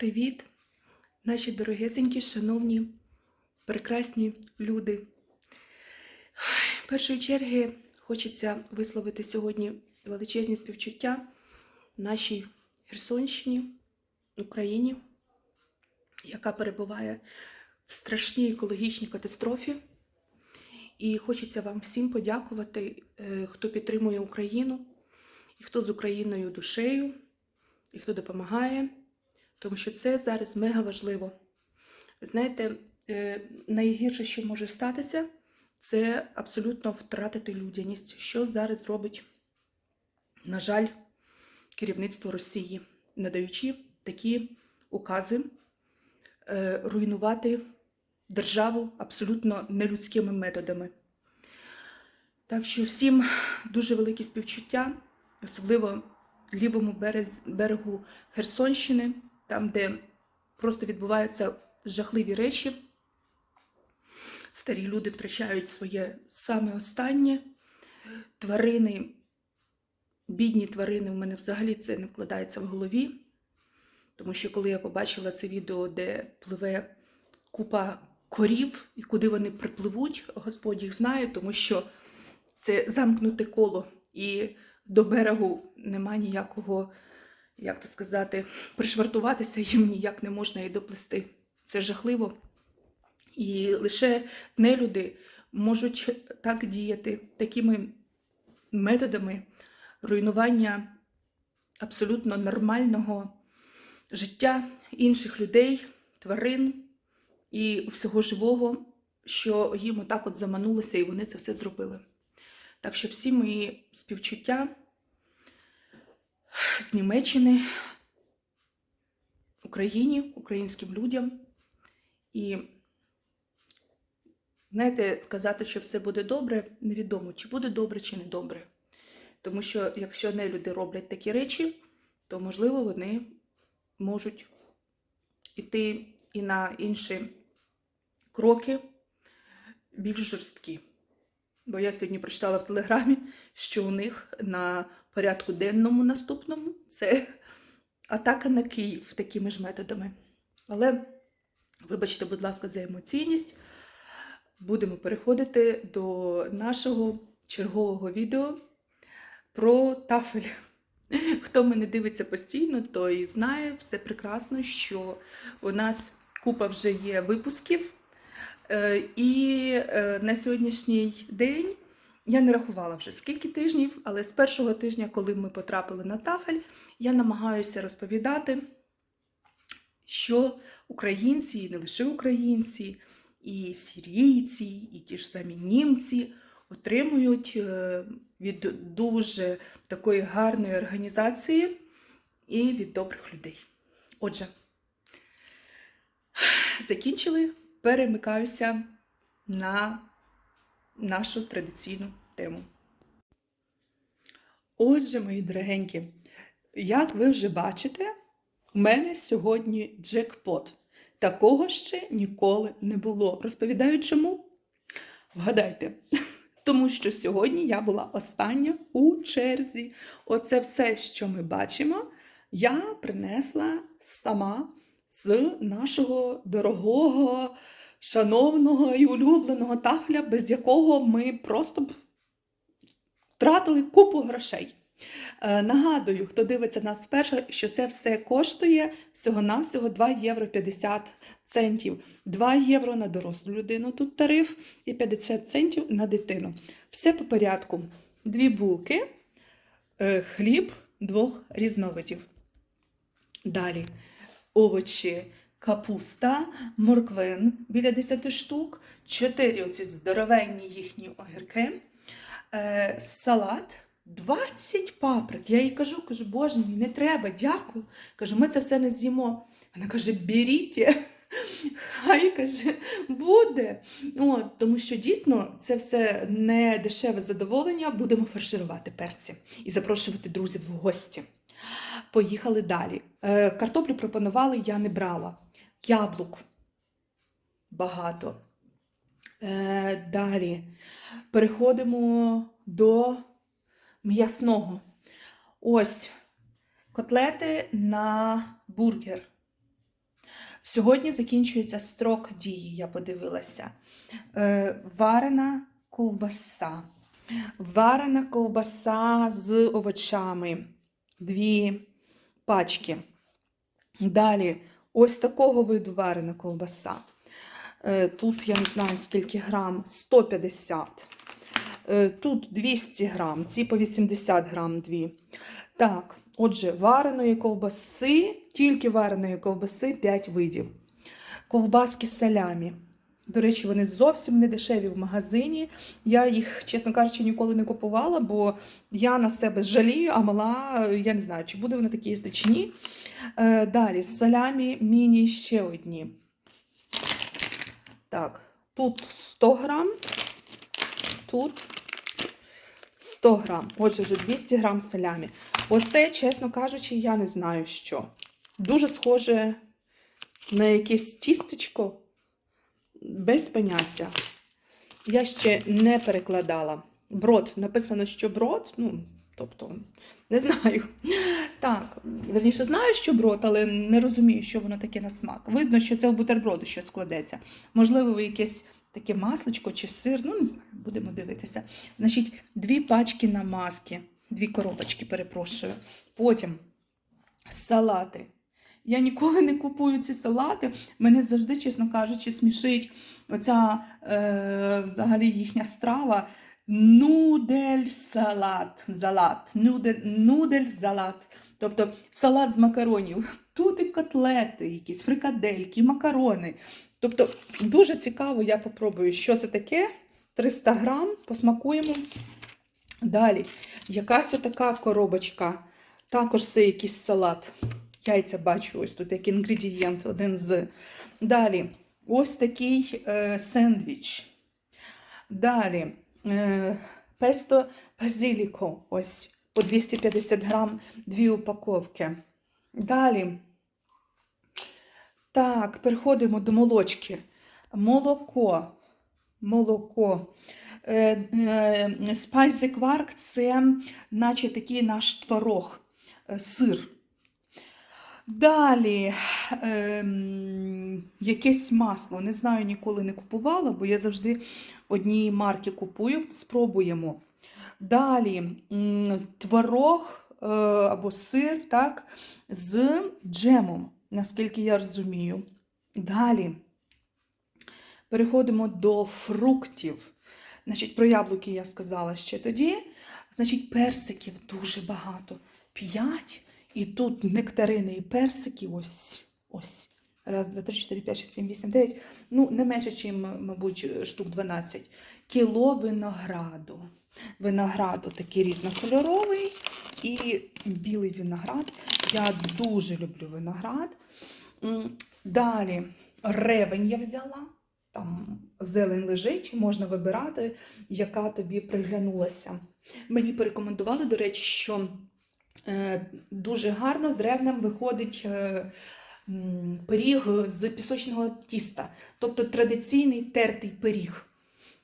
Привіт, наші дорогесенькі, шановні, прекрасні люди. В першої черги хочеться висловити сьогодні величезні співчуття нашій Херсонщині, Україні, яка перебуває в страшній екологічній катастрофі. І хочеться вам всім подякувати, е, хто підтримує Україну, і хто з Україною душею, і хто допомагає, тому що це зараз мега важливо. Знаєте, е, найгірше, що може статися, це абсолютно втратити людяність, що зараз робить, на жаль, керівництво Росії, надаючи такі укази е, руйнувати державу абсолютно нелюдськими методами. Так що всім дуже велике співчуття, особливо лівому берегу Херсонщини, там, де просто відбуваються жахливі речі. Старі люди втрачають своє саме останнє. Тварини, бідні тварини, в мене взагалі це не вкладається в голові. Тому що коли я побачила це відео, де пливе купа корів, і куди вони припливуть, Господь їх знає, тому що це замкнуте коло, і до берегу нема ніякого, як то сказати, пришвартуватися їм ніяк не можна і доплисти. Це жахливо. І лише нелюди можуть так діяти такими методами руйнування абсолютно нормального життя інших людей, тварин і всього живого, що їм отак от заманулося, і вони це все зробили. Так що всі мої співчуття з Німеччини, Україні, українським людям. І знаєте, казати, що все буде добре, невідомо, чи буде добре, чи не добре. Тому що якщо не люди роблять такі речі, то можливо вони можуть іти і на інші кроки більш жорсткі. Бо я сьогодні прочитала в телеграмі, що у них на порядку денному наступному це атака на Київ такими ж методами. Але, вибачте, будь ласка, за емоційність. Будемо переходити до нашого чергового відео про тафель. Хто мене дивиться постійно, той знає все прекрасно, що у нас купа вже є випусків. Е, І е, на сьогоднішній день я не рахувала вже скільки тижнів, але з першого тижня, коли ми потрапили на тафель, я намагаюся розповідати, що українці, і не лише українці, і сірійці, і ті ж самі німці отримують е, від дуже такої гарної організації і від добрих людей. Отже, закінчили, перемикаюся на нашу традиційну тему. Отже, мої дорогенькі, як ви вже бачите, у мене сьогодні джекпот. Такого ще ніколи не було. Розповідаю чому? Вгадайте. Тому що сьогодні я була остання у черзі. Оце все, що ми бачимо, я принесла сама з нашого дорогого, шановного і улюбленого тафля, без якого ми просто б втратили купу грошей. Е, Нагадую, хто дивиться нас вперше, що це все коштує всього-навсього 2 євро 50 центів. 2 євро на дорослу людину тут тариф і 50 центів на дитину. Все по порядку. Дві булки, е, хліб двох різновидів. Далі овочі, капуста, морквин біля 10 штук, 4 оці здоровенні їхні огірки, е, салат. 20 паприк. Я їй кажу, кажу, боже мій, не треба, дякую. Кажу, ми це все не з'їмо. Вона каже, беріть. Хай каже, буде. От, тому що дійсно це все не дешеве задоволення. Будемо фарширувати перці і запрошувати друзів в гості. Поїхали далі. Е, картоплю пропонували, я не брала. Яблук багато. Е, далі переходимо до м'ясного. Ось котлети на бургер. Сьогодні закінчується строк дії, я подивилася. Е, варена ковбаса. Варена ковбаса з овочами. Дві пачки. Далі, ось такого виду варена ковбаса. Е, Тут я не знаю скільки грам, 150. Е, Тут 200 грам, ці по 80 грам дві. Так, отже, вареної ковбаси, тільки вареної ковбаси 5 видів. Ковбаски салямі. До речі, вони зовсім не дешеві в магазині. Я їх, чесно кажучи, ніколи не купувала, бо я на себе жалію, а мала, я не знаю, чи буде вона такі їсти, чи ні. Е, Далі, салямі міні ще одні. Так, тут 100 грам, тут 100 грам. Отже, вже 200 грам салямі. Оце, чесно кажучи, я не знаю що. Дуже схоже на якесь тістечко без поняття. Я ще не перекладала. Брод. Написано, що брод, ну, тобто, не знаю. Так, верніше, знаю, що брод, але не розумію, що воно таке на смак. Видно, що це в бутерброду щось складеться. Можливо, якесь таке масличко чи сир, ну не знаю, будемо дивитися. Значить, дві пачки намазки, дві коробочки, перепрошую. Потім салати. Я ніколи не купую ці салати. Мене завжди, чесно кажучи, смішить оця е, взагалі їхня страва. Нудель салат. Залат. Нудель, нудель салат. Тобто салат з макаронів. Тут і котлети, якісь фрикадельки, макарони. Тобто дуже цікаво, я попробую, що це таке. 300 грам, посмакуємо. Далі, якась отака коробочка. Також це якийсь салат. Яйця бачу, ось тут як інгредієнт, один з. Далі, ось такий е, сендвіч. Далі, е, песто базиліко, ось по 250 грам, дві упаковки. Далі. Так, переходимо до молочки. Молоко. Молоко. Е, е, це наче такий наш творог, е, сир. Далі ем, якесь масло. Не знаю, ніколи не купувала, бо я завжди однієї марки купую. Спробуємо. Далі творог е, або сир так, з джемом, наскільки я розумію. Далі переходимо до фруктів. Значить, про яблуки я сказала ще тоді. Значить, персиків дуже багато. П'ять. І тут нектарини і персики, ось, ось. Раз, два, три, чотири, п'ять, шість, сім, вісім, дев'ять. Ну, не менше, ніж, мабуть, штук 12. Кіло винограду. Винограду такий різнокольоровий і білий виноград. Я дуже люблю виноград. Далі ревень я взяла. Там зелень лежить, можна вибирати, яка тобі приглянулася. Мені порекомендували, до речі, що е, дуже гарно з ревнем виходить е, пиріг з пісочного тіста, тобто традиційний тертий пиріг.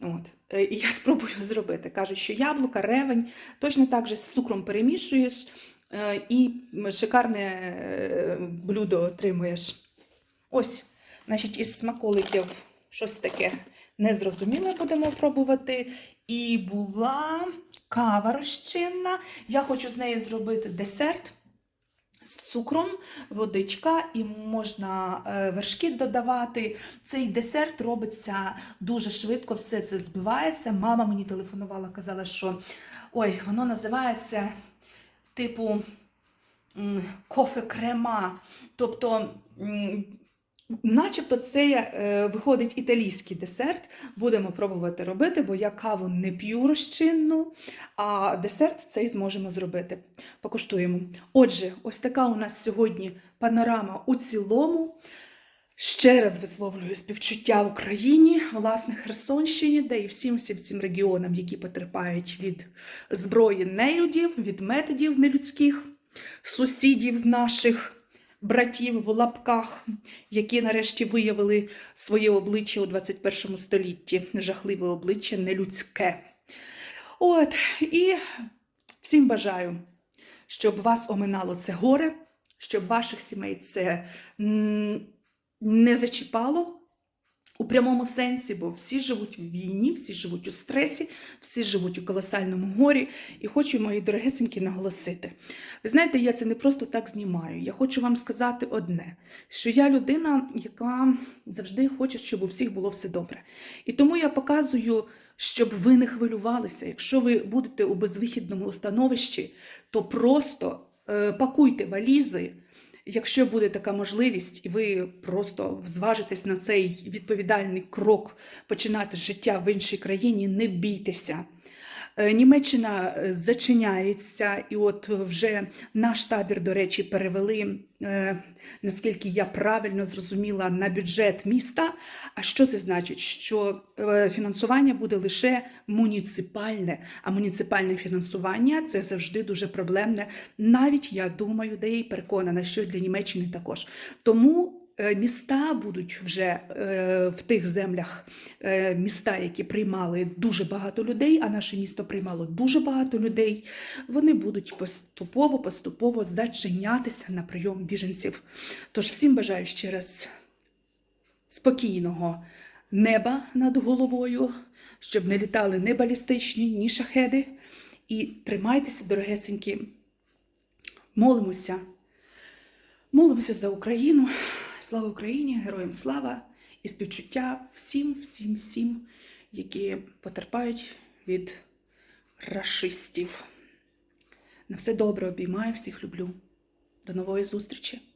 От. Е, І я спробую зробити. Кажуть, що яблука, ревень, точно так же з цукром перемішуєш е, і шикарне е, блюдо отримуєш. Ось, значить, із смаколиків щось таке незрозуміле будемо пробувати. І була кава розчинна. Я хочу з неї зробити десерт з цукром, водичка, і можна е, вершки додавати. Цей десерт робиться дуже швидко, все це збивається. Мама мені телефонувала, казала, що ой, воно називається типу кофе-крема. Тобто, м, начебто, це е, виходить італійський десерт. Будемо пробувати робити, бо я каву не п'ю розчинну, а десерт цей зможемо зробити. Покуштуємо. Отже, ось така у нас сьогодні панорама у цілому. Ще раз висловлюю співчуття Україні, власне, Херсонщині, де і всім всім цим регіонам, які потерпають від зброї неюдів, від методів нелюдських, сусідів наших, братів в лапках, які нарешті виявили своє обличчя у 21 столітті, жахливе обличчя нелюдське. От, і всім бажаю, щоб вас оминало це горе, щоб ваших сімей це не зачіпало. У прямому сенсі, бо всі живуть в війні, всі живуть у стресі, всі живуть у колосальному горі. І хочу, мої дорогесенькі, наголосити. Ви знаєте, я це не просто так знімаю. Я хочу вам сказати одне: що я людина, яка завжди хоче, щоб у всіх було все добре. І тому я показую, щоб ви не хвилювалися. Якщо ви будете у безвихідному становищі, то просто е, пакуйте валізи. Якщо буде така можливість, і ви просто зважитесь на цей відповідальний крок починати життя в іншій країні, не бійтеся. Е, Німеччина е, зачиняється, і от вже наш табір, до речі, перевели, е, наскільки я правильно зрозуміла, на бюджет міста. А що це значить? Що фінансування буде лише муніципальне, а муніципальне фінансування це завжди дуже проблемне. Навіть я думаю, де я й переконана, що для Німеччини також. Тому. Е, Міста будуть вже е, в тих землях, е, міста, які приймали дуже багато людей, а наше місто приймало дуже багато людей. Вони будуть поступово, поступово зачинятися на прийом біженців. Тож всім бажаю ще раз спокійного неба над головою, щоб не літали ні балістичні, ні шахеди. І тримайтеся, дорогесенькі, молимося. Молимося за Україну. Слава Україні, героям слава і співчуття всім, всім, всім, які потерпають від рашистів. На все добре обіймаю, всіх люблю. До нової зустрічі!